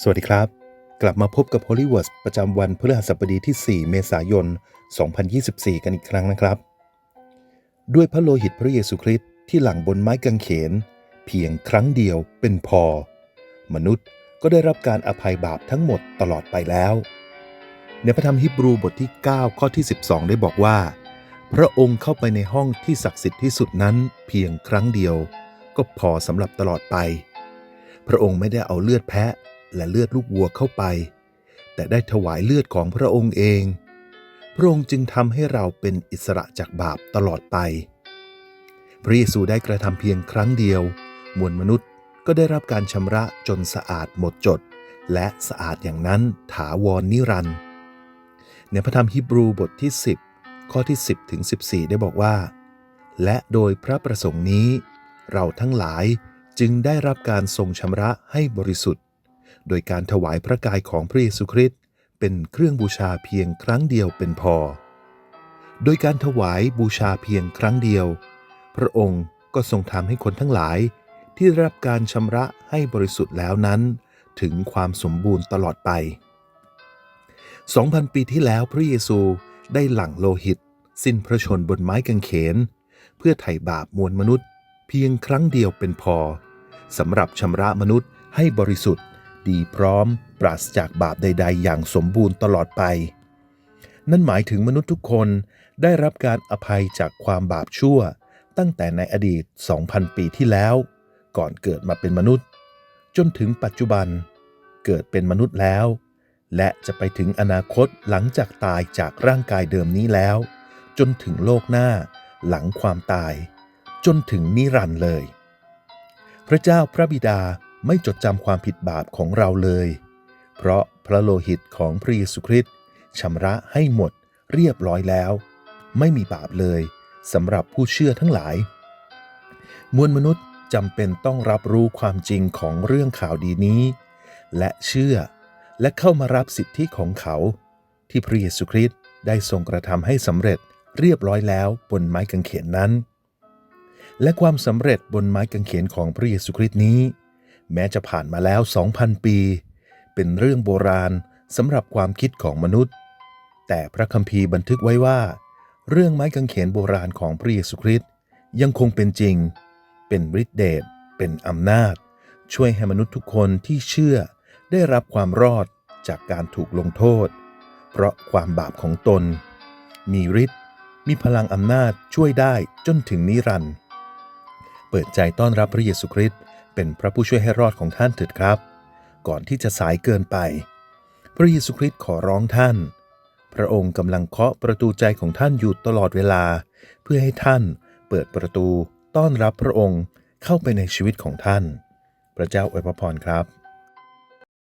สวัสดีครับ กลับมาพบกับ Holy w o r d ประจำวันพฤหัสบดีที่ 4 เมษายน 2024 กันอีกครั้งนะครับ ด้วยพระโลหิตพระเยซูคริสต์ที่หลั่งบนไม้กางเขน เพียงครั้งเดียวเป็นพอ มนุษย์ก็ได้รับการอภัยบาปทั้งหมดตลอดไปแล้ว ในพระธรรมฮิบรูบทที่ 9 ข้อที่ 12 ได้บอกว่า พระองค์เข้าไปในห้องที่ศักดิ์สิทธิ์ที่สุดนั้น เพียงครั้งเดียว ก็พอสำหรับตลอดไป พระองค์ไม่ได้เอาเลือดแพะ และเลือดลูกวัวเข้าไป แต่ได้ถวายเลือดของพระองค์เอง พระองค์จึงทำให้เราเป็นอิสระจากบาปตลอดไป พระเยซูได้กระทำเพียงครั้งเดียว มวลมนุษย์ก็ได้รับการชำระจนสะอาดหมดจด และสะอาดอย่างนั้นถาวรนิรันดร์ในพระธรรมฮิบรูบทที่ 10 ข้อที่ 10ถึง14 ได้บอกว่า และโดยพระประสงค์นี้ เราทั้งหลายจึงได้รับการทรงชำระให้บริสุทธิ์ โดยการถวายพระกายของพระเยซูคริสต์เป็นเครื่องบูชาเพียงครั้งเดียวเป็นพอ โดยการถวายบูชาเพียงครั้งเดียว พระองค์ก็ทรงทำให้คนทั้งหลาย ที่ได้รับการชำระให้บริสุทธิ์แล้วนั้น ถึงความสมบูรณ์ตลอดไป 2,000 ปีที่แล้วพระเยซูได้หลั่งโลหิต สิ้นพระชนบนไม้กางเขน เพื่อไถ่บาปมวลมนุษย์ เพียงครั้งเดียวเป็นพอสำหรับชำระมนุษย์ให้บริสุทธิ์ ดีพร้อม ปราศจากบาปใด ๆ อย่างสมบูรณ์ตลอดไป นั่นหมายถึงมนุษย์ทุกคนได้รับการอภัยจากความบาปชั่ว ตั้งแต่ในอดีต 2,000 ปีที่แล้ว ก่อนเกิดมาเป็นมนุษย์ จนถึงปัจจุบัน เกิดเป็นมนุษย์แล้ว และจะไปถึงอนาคตหลังจากตายจากร่างกายเดิมนี้แล้ว จนถึงโลกหน้า หลังความตาย จนถึงนิรันดร์เลย พระเจ้าพระบิดา ไม่จดจำความผิดบาปของเราเลย เพราะพระโลหิตของพระเยซูคริสต์ชำระให้หมดเรียบร้อยแล้ว ไม่มีบาปเลยสำหรับผู้เชื่อทั้งหลาย มวลมนุษย์จำเป็นต้องรับรู้ความจริงของเรื่องข่าวดีนี้ และเชื่อและเข้ามารับสิทธิของเขา ที่พระเยซูคริสต์ได้ทรงกระทำให้สำเร็จเรียบร้อยแล้วบนไม้กางเขนนั้น และความสำเร็จบนไม้กางเขนของพระเยซูคริสต์นี้ แม้จะผ่านมาแล้ว 2,000 ปี เป็นเรื่องโบราณสำหรับความคิดของมนุษย์ แต่พระคัมภีร์บันทึกไว้ว่า เรื่องไม้กางเขนโบราณของพระเยซูคริสต์ยังคงเป็นจริง เป็นฤทธิเดชเป็นอำนาจ ช่วยให้มนุษย์ทุกคนที่เชื่อได้รับความรอดจากการถูกลงโทษ เพราะความบาปของตน มีฤทธิ์มีพลังอำนาจช่วยได้จนถึงนิรันดร์เปิดใจต้อนรับพระเยซูคริสต์ เป็นพระผู้ช่วยให้รอดของท่านเถิดครับ ก่อนที่จะสายเกินไป พระเยซูคริสต์ขอร้องท่าน พระองค์กำลังเคาะประตูใจของท่านอยู่ตลอดเวลา เพื่อให้ท่านเปิดประตูต้อนรับพระองค์เข้าไปในชีวิตของท่าน พระเจ้าอวยพรครับ